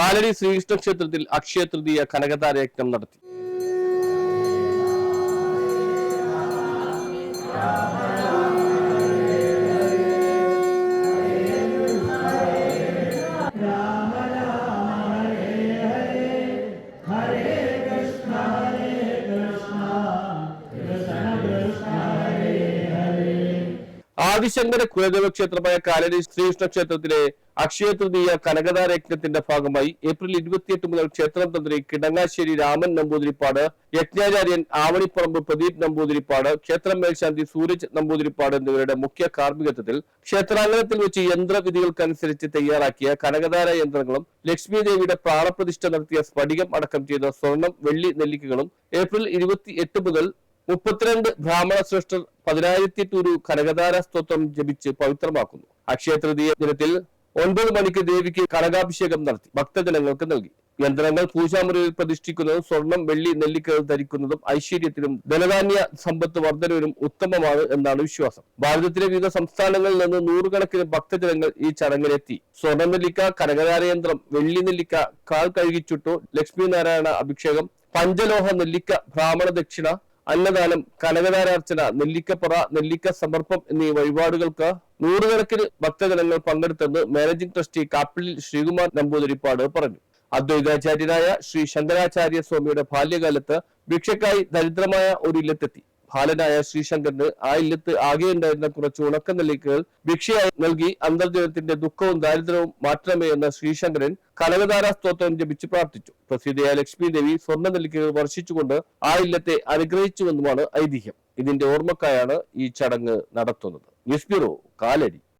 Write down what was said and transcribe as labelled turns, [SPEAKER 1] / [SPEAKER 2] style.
[SPEAKER 1] കാലടി ശ്രീകൃഷ്ണ ക്ഷേത്രത്തിൽ അക്ഷയ തൃതീയ കനകതാരയജ്ഞം നടത്തി. ആദിശങ്കര കുലദേവ ക്ഷേത്രമായ കാലരി ശ്രീകൃഷ്ണ ക്ഷേത്രത്തിലെ അക്ഷയ തൃതീയ കനകതാര യജ്ഞത്തിന്റെ ഭാഗമായി ഏപ്രിൽ ഇരുപത്തിയെട്ട് മുതൽ ക്ഷേത്രം തന്ത്രി കിടങ്ങാശ്ശേരി രാമൻ നമ്പൂതിരിപ്പാട് യജ്ഞാചാര്യൻ ആവണിപ്പറമ്പ് പ്രദീപ് നമ്പൂതിരിപ്പാട് ക്ഷേത്രം മേൽശാന്തി സൂരജ് നമ്പൂതിരിപ്പാട് എന്നിവരുടെ മുഖ്യ കാർമ്മികത്വത്തിൽ ക്ഷേത്രാങ്കണത്തിൽ വെച്ച് യന്ത്രവിധികൾക്കനുസരിച്ച് തയ്യാറാക്കിയ കനകതാര യന്ത്രങ്ങളും ലക്ഷ്മി ദേവിയുടെ പ്രാണപ്രതിഷ്ഠ നടത്തിയ സ്ഫടികം അടക്കം ചെയ്ത സ്വർണം വെള്ളി നെല്ലിക്കകളും ഏപ്രിൽ ഇരുപത്തി മുതൽ മുപ്പത്തിരണ്ട് ബ്രാഹ്മണ ശ്രേഷ്ഠർ പതിനായിരത്തി ടൂരു ഒരു കനകധാര സ്തോത്രം ജപിച്ച് പവിത്രമാക്കുന്നു. അക്ഷയ തൃതീയ ദിനത്തിൽ ഒൻപത് മണിക്ക് ദേവിക്ക് കനകാഭിഷേകം നടത്തി ഭക്തജനങ്ങൾക്ക് നൽകി. യന്ത്രങ്ങൾ പൂജാമുറിയിൽ പ്രതിഷ്ഠിക്കുന്നതും സ്വർണം വെള്ളി നെല്ലിക്കകൾ ധരിക്കുന്നതും ഐശ്വര്യത്തിനും ധനധാന്യ സമ്പത്ത് വർധനവിനും ഉത്തമമാണ് എന്നാണ് വിശ്വാസം. ഭാരതത്തിലെ വിവിധ സംസ്ഥാനങ്ങളിൽ നിന്ന് നൂറുകണക്കിന് ഭക്തജനങ്ങൾ ഈ ചടങ്ങിലെത്തി. സ്വർണ നെല്ലിക്ക കനകധാര യന്ത്രം വെള്ളി നെല്ലിക്ക കാൽ കഴുകിച്ചുട്ടു ലക്ഷ്മി നാരായണ അഭിഷേകം പഞ്ചലോഹ നെല്ലിക്ക ബ്രാഹ്മണ ദക്ഷിണ അന്നദാനം കനകധാരാർച്ചന നെല്ലിക്കപ്പുറ നെല്ലിക്ക സമർപ്പം എന്നീ വഴിപാടുകൾക്ക് നൂറുകണക്കിന് ഭക്തജനങ്ങൾ പങ്കെടുത്തെന്ന് മാനേജിംഗ് ട്രസ്റ്റി കാപ്പിളിൽ ശ്രീകുമാർ നമ്പൂതിരിപ്പാട് പറഞ്ഞു. അദ്വൈതാചാര്യനായ ശ്രീ ശങ്കരാചാര്യ സ്വാമിയുടെ ബാല്യകാലത്ത് ഭിക്ഷക്കായി ദരിദ്രമായ ഒരു ഇല്ലത്തെത്തി. ബാലനായ ശ്രീശങ്കറിന് ആ ഇല്ലത്ത് ആകെ ഉണ്ടായിരുന്ന കുറച്ച് ഉണക്ക നെല്ലിക്കകൾ ഭിക്ഷയായി നൽകി അന്തർജനത്തിന്റെ ദുഃഖവും ദാരിദ്ര്യവും മാറ്റണമേ എന്ന ശ്രീശങ്കരൻ കനകധാര സ്തോത്രം ജപിച്ച് പ്രാർത്ഥിച്ചു. പ്രസിദ്ധയായ ലക്ഷ്മി ദേവി സ്വർണ നെല്ലിക്കകൾ വർഷിച്ചുകൊണ്ട് ആ ഇല്ലത്തെ അനുഗ്രഹിച്ചുവെന്നുമാണ് ഐതിഹ്യം. ഇതിന്റെ ഓർമ്മക്കായാണ് ഈ ചടങ്ങ് നടത്തുന്നത്. News bureau Kalady.